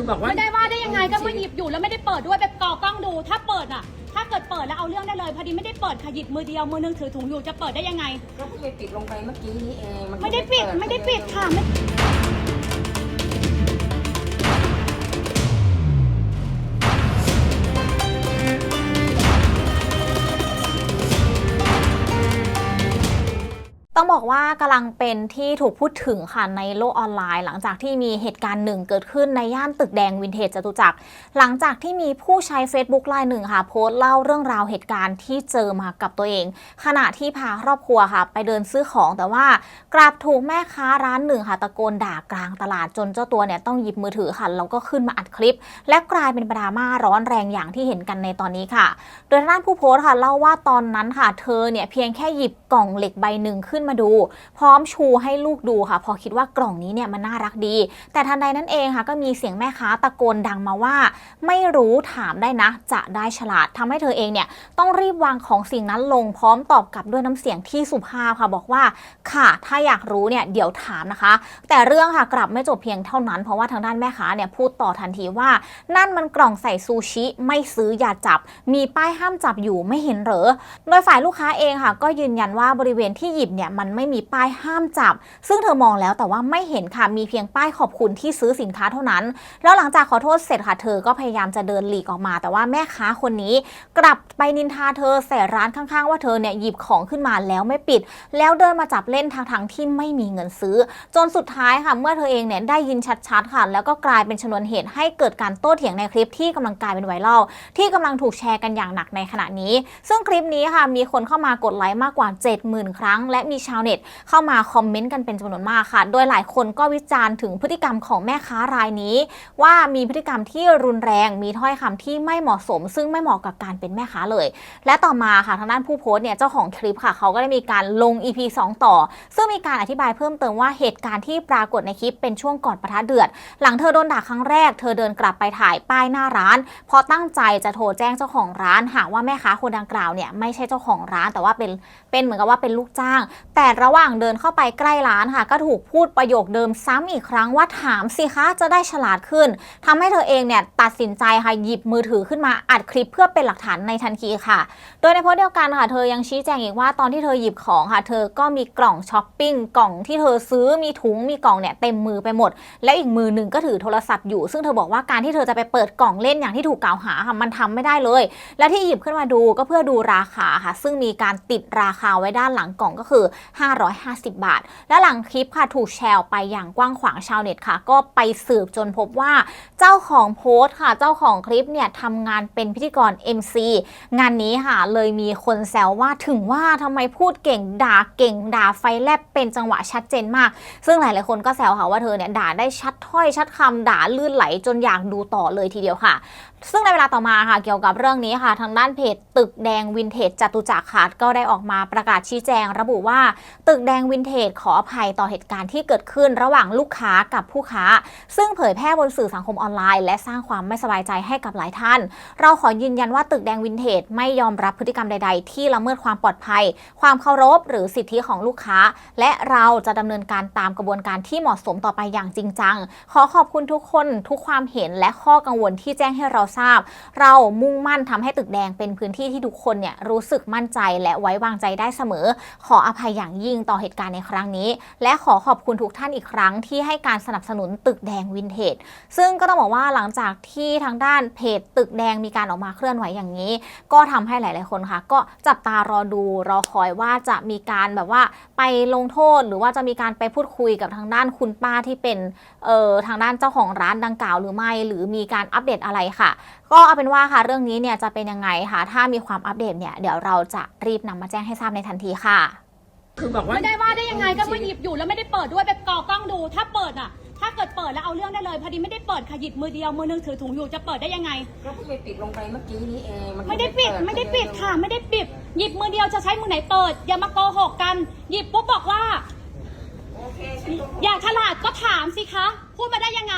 คือบอกว่า ไม่ได้ว่าได้ยังไงก็มาหยิบอยู่แล้วไม่ได้เปิดด้วยไปก่อกล้องดู ถ้าเปิดอะ ถ้าเกิดเปิดแล้วเอาเรื่องได้เลยพอดีไม่ได้เปิดค่ะหยิบมือเดียวมือนึงถือถุงอยู่จะเปิดได้ยังไง ก็เพิ่งไปปิดลงไปเมื่อกี้นี้เองนไม่ได้ปิดไม่ได้ปิดค่ะไม่ บอกว่ากำลังเป็นที่ถูกพูดถึงค่ะในโลกออนไลน์ หลังจากที่มีเหตุการณ์หนึ่งเกิดขึ้นในย่านตึกแดงวินเทจจตุจักร หลังจากที่มีผู้ใช้ Facebook รายหนึ่งค่ะ โพสต์เล่าเรื่องราวเหตุการณ์ที่เจอมากับตัวเอง ขณะที่พาครอบครัวค่ะ ไปเดินซื้อของแต่ว่ากลับถูกแม่ค้าร้านหนึ่งค่ะ ตะโกนด่ากลางตลาดจนเจ้าตัวเนี่ยต้องหยิบมือถือค่ะแล้วก็ขึ้นมาอัดคลิป และกลายเป็นดราม่าร้อนแรงอย่างที่เห็นกันในตอนนี้ค่ะ โดยทางด้านผู้โพสต์ค่ะเล่าว่าตอนนั้นค่ะเธอเนี่ยเพียงแค่หยิบกล่องเหล็กใบหนึ่งขึ้นมาดู พร้อมชูให้ลูกดูค่ะ พอคิดว่ากล่องนี้เนี่ยมันน่ารักดี แต่ทันใดนั้นเองค่ะ ก็มีเสียงแม่ค้าตะโกนดังมาว่า ไม่รู้ถามได้นะ จะได้ฉลาดทำให้เธอเองเนี่ยต้องรีบวางของสิ่งนั้นลงพร้อมตอบกลับด้วยน้ำเสียงที่สุภาพค่ะบอกว่า ค่ะ ถ้าอยากรู้เนี่ยเดี๋ยวถามนะคะ แต่เรื่องค่ะกลับไม่จบเพียงเท่านั้นเพราะว่าทางด้านแม่ค้าเนี่ยพูดต่อทันทีว่า นั่นมันกล่องใส่ซูชิไม่ซื้ออย่าจับ มีป้ายห้ามจับอยู่ไม่เห็นเหรอ โดยฝ่ายลูกค้าเองค่ะ ก็ยืนยันว่าบริเวณที่หยิบเนี่ยมันไม่มีป้ายห้ามจับ ซึ่งเธอมองแล้วแต่ว่าไม่เห็นค่ะมีเพียงป้ายขอบคุณที่ซื้อสินค้าเท่านั้น แล้วหลังจากขอโทษเสร็จค่ะเธอก็พยายามจะเดินหลีกออกมา แต่ว่าแม่ค้าคนนี้ กลับไปนินทาเธอใส่ร้านข้างๆ ว่าเธอเนี่ยหยิบของขึ้นมาแล้วไม่ปิด แล้วเดินมาจับเล่นทางทางๆที่ไม่มีเงินซื้อ จนสุดท้ายค่ะเมื่อเธอเองเนี่ยได้ยินชัดๆค่ะ แล้วก็กลายเป็นชนวนเหตุให้เกิดการโต้เถียงในคลิปที่กำลังกลายเป็นไวรัลที่กำลังถูกแชร์กันอย่างหนักในขณะนี้ ซึ่งคลิปนี้ค่ะมีคนเข้ามากดไลค์มากกว่า 70,000 ครั้ง และมีชาวเน็ต เข้ามาคอมเมนต์กันเป็นจำนวนมากค่ะ โดยหลายคนก็วิจารณ์ถึงพฤติกรรมของแม่ค้ารายนี้ ว่ามีพฤติกรรมที่รุนแรง มีถ้อยคำที่ไม่เหมาะสม ซึ่งไม่เหมาะกับการเป็นแม่ค้าเลย และต่อมาค่ะทางด้านผู้โพสต์เนี่ยเจ้าของคลิปค่ะ เขาก็ได้มีการลง EP 2 ต่อ ซึ่งมีการอธิบายเพิ่มเติมว่าเหตุการณ์ที่ปรากฏในคลิปเป็นช่วงก่อนประทะเดือด หลังเธอโดนด่าครั้งแรก เธอเดินกลับไปถ่ายป้ายหน้าร้าน เพราะตั้งใจจะโทรแจ้งเจ้าของร้าน หากว่าแม่ค้าคนดังกล่าวเนี่ยไม่ใช่เจ้าของร้าน แต่ว่าเป็นเป็นเหมือนกับว่าเป็นลูกจ้าง แแต่ระหว่างเดินเข้าไปใกล้ร้านค่ะ ก็ถูกพูดประโยคเดิมซ้ำอีกครั้งว่าถามสิคะจะได้ฉลาดขึ้นทำให้เธอเองเนี่ยตัดสินใจค่ะหยิบมือถือขึ้นมาอัดคลิปเพื่อเป็นหลักฐานในทันทีค่ะ โดยในโพสต์เดียวกันค่ะ เธอยังชี้แจงอีกว่าตอนที่เธอหยิบของค่ะ เธอก็มีกล่องช้อปปิ้งกล่องที่เธอซื้อมีถุงมีกล่องเนี่ยเต็มมือไปหมด และอีกมือหนึ่งก็ถือโทรศัพท์อยู่ ซึ่งเธอบอกว่าการที่เธอจะไปเปิดกล่องเล่นอย่างที่ถูกกล่าวหาค่ะมันทำไม่ได้เลย และที่หยิบขึ้นมาดูก็เพื่อดูราคาค่ะ ซึ่งมีการติดราคาไว้ด้านหลังกล่องก็คือ550 บาท และหลังคลิปค่ะถูกแชร์ไปอย่างกว้างขวางชาวเน็ตค่ะ ก็ไปสืบจนพบว่าเจ้าของโพสต์ค่ะ เจ้าของคลิปเนี่ยทำงานเป็นพิธีกร MC งานนี้ค่ะเลยมีคนแซวว่าถึงว่าทำไมพูดเก่งด่าเก่งด่าไฟแลบเป็นจังหวะชัดเจนมาก ซึ่งหลายๆคนก็แซวค่ะว่าเธอเนี่ยด่าได้ชัดถ้อยชัดคำด่าลื่นไหลจนอยากดูต่อเลยทีเดียวค่ะ ซึ่งในเวลาต่อมาค่ะเกี่ยวกับเรื่องนี้ค่ะ ทางด้านเพจตึกแดงวินเทจจตุจักรค่ะก็ได้ออกมาประกาศชี้แจง ระบุว่า ตึกแดงวินเทจขออภัยต่อเหตุการณ์ที่เกิดขึ้นระหว่างลูกค้ากับผู้ค้า ซึ่งเผยแพร่บนสื่อสังคมออนไลน์ และสร้างความไม่สบายใจให้กับหลายท่าน เราขอยืนยันว่าตึกแดงวินเทจไม่ยอมรับพฤติกรรมใด ๆ ที่ละเมิดความปลอดภัย ความเคารพ หรือสิทธิของลูกค้า และเราจะดำเนินการตามกระบวนการที่เหมาะสมต่อไปอย่างจริงจังขอขอบคุณทุกคนทุกความเห็นและข้อกังวลที่แจ้งให้เราทราบ เรามุ่งมั่นทำให้ตึกแดงเป็นพื้นที่ที่ทุกคนเนี่ยรู้สึกมั่นใจและไว้วางใจได้เสมอ ขออภัยอย่างยิ่งต่อเหตุการณ์ในครั้งนี้ และขอขอบคุณทุกท่านอีกครั้งที่ให้การสนับสนุนตึกแดงวินเทจซึ่งก็ต้องบอกว่าหลังจากที่ทางด้านเพจตึกแดงมีการออกมาเคลื่อนไหวอย่างนี้ ก็ทำให้หลาย ๆ คนค่ะ ก็จับตารอดูรอคอยว่าจะมีการแบบว่าไปลงโทษหรือว่าจะมีการไปพูดคุยกับทางด้านคุณป้าที่เป็นเอ่อทางด้านเจ้าของร้านดังกล่าวหรือไม่ หรือมีการอัปเดตอะไรค่ะก็เอาเป็นว่าค่ะเรื่องนี้เนี่ยจะเป็นยังไงค่ะถ้ามีความอัปเดตเนี่ยเดี๋ยวเราจะรีบนำมาแจ้งให้ทราบในทันทีค่ะ คือบอกว่าไม่ได้ว่าได้ยังไงก็มาหยิบอยู่แล้วไม่ได้เปิดด้วยไปก่อกล้องดู ถ้าเปิดอะ ถ้าเกิดเปิดแล้วเอาเรื่องได้เลยพอดีไม่ได้เปิดค่ะหยิบมือเดียวมือนึงถือถุงอยู่จะเปิดได้ยังไงก็เพิ่งไปปิดลงไปเมื่อกี้นี้เองนไม่ได้ปิดไม่ได้ปิดค่ะ ไม่ได้ปิด หยิบมือเดียวจะใช้มือไหนเปิด อย่ามาโกหกกัน หยิบปุ๊บบอกว่าโอเคฉันก็บอกอยากฉลาดก็ถามสิคะ พูดมาได้ยังไง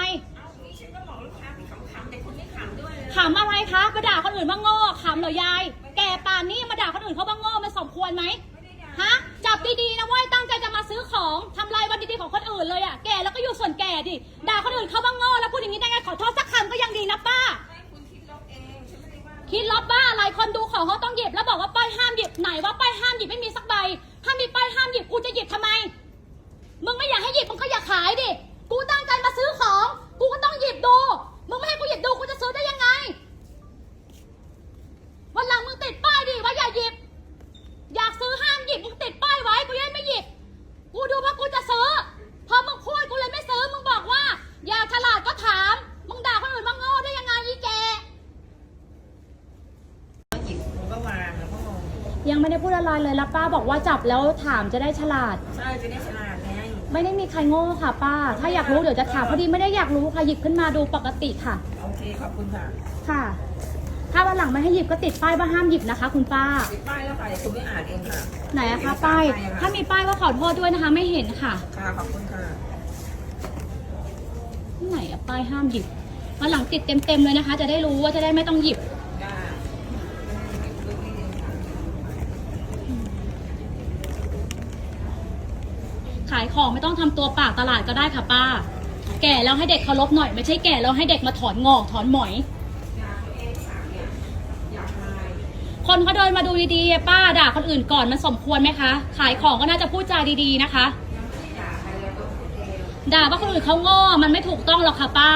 ขำอะไรคะมาด่าคนอื่นว่าโง่ขำเหรอยาย แก่ป่านนี้มาด่าคนอื่นเขาว่าโง่มันสมควรไหมฮะจับดีๆนะว้ยตั้งใจจะมาซื้อของทำลายวันดีๆของคนอื่นเลยอะแก่แล้วก็อยู่ส่วนแก่ดิด่าคนอื่นเขาว่าโง่แล้วพูดอย่างนี้ได้ไงขอโทษสักคำก็ยังดีนะป้าคิดลบบ้าอะไรคนดูของเขาต้องหยิบแล้วบอกว่าป้ายห้ามหยิบไหนว่าป้ายห้ามหยิบไม่มีสักใบ ถ้ามีป้ายห้ามหยิบกูจะหยิบทำไมมึงไม่อยากให้หยิบมึงก็อย่าขายดิกูตั้ง พูดอะไรเลยแล้วป้าบอกว่าจับแล้วถามจะได้ฉลาด ใช่จะได้ฉลาดไงไม่ได้มีใครโง่ค่ะ ป้า ถ้าอยากรู้เดี๋ยวจะถามพอดีไม่ได้อยากรู้ค่ะหยิบขึ้นมาดูปกติค่ะ โอเคขอบคุณค่ะ ค่ะ ถ้าวันหลังไม่ให้หยิบก็ติดป้ายว่าห้ามหยิบนะคะ คุณป้า ติดป้ายแล้วค่ะเดี๋ยวคุณไม่อ่านเองค่ะ ไหนอะคะป้ายถ้ามีป้ายว่าขอโทษด้วยนะคะ ไม่เห็นค่ะค่ะขอบคุณค่ะที่ไหนอะป้ายห้ามหยิบวันหลังติดเต็มๆเลยนะคะ จะได้รู้ว่าจะได้ไม่ต้องหยิบายของไม่ต้องทำตัวปากตลาดก็ได้ค่ะป้า แก่แล้วให้เด็กเคารพหน่อย ไม่ใช่แก่แล้วให้เด็กมาถอนงอกถอนหมอยคนเขาเดินมาดูดีๆ ป้าด่าคนอื่นก่อนมันสมควรไหมคะ ขายของก็น่าจะพูดจาดีๆนะคะ ด่าว่าคนอื่นเขาโง่มันไม่ถูกต้องหรอกค่ะป้า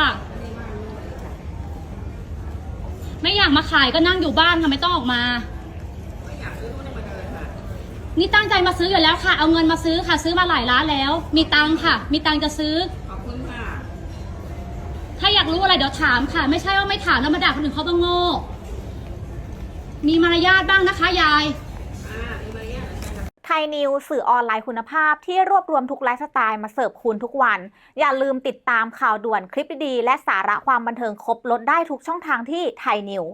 ไม่อยากมาขายก็นั่งอยู่บ้านค่ะไม่ต้องออกมา นี่ตั้งใจมาซื้ออยู่แล้วค่ะ เอาเงินมาซื้อค่ะ ซื้อมาหลายร้านแล้ว มีตังค์ค่ะ มีตังค์จะซื้อ ขอบคุณค่ะ ถ้าอยากรู้อะไรเดี๋ยวถามค่ะ ไม่ใช่ว่าไม่ถามแล้วมาด่าคนอื่นเขาบ้างโง่ มีมารยาทบ้างนะคะยายอ่ามีมารยาทนะคะไทยนิวสื่อออนไลน์คุณภาพที่รวบรวมทุกไลฟ์สไตล์มาเสิร์ฟคุณทุกวัน อย่าลืมติดตามข่าวด่วนคลิปดีๆและสาระความบันเทิงครบลดได้ทุกช่องทางที่ไทยนิว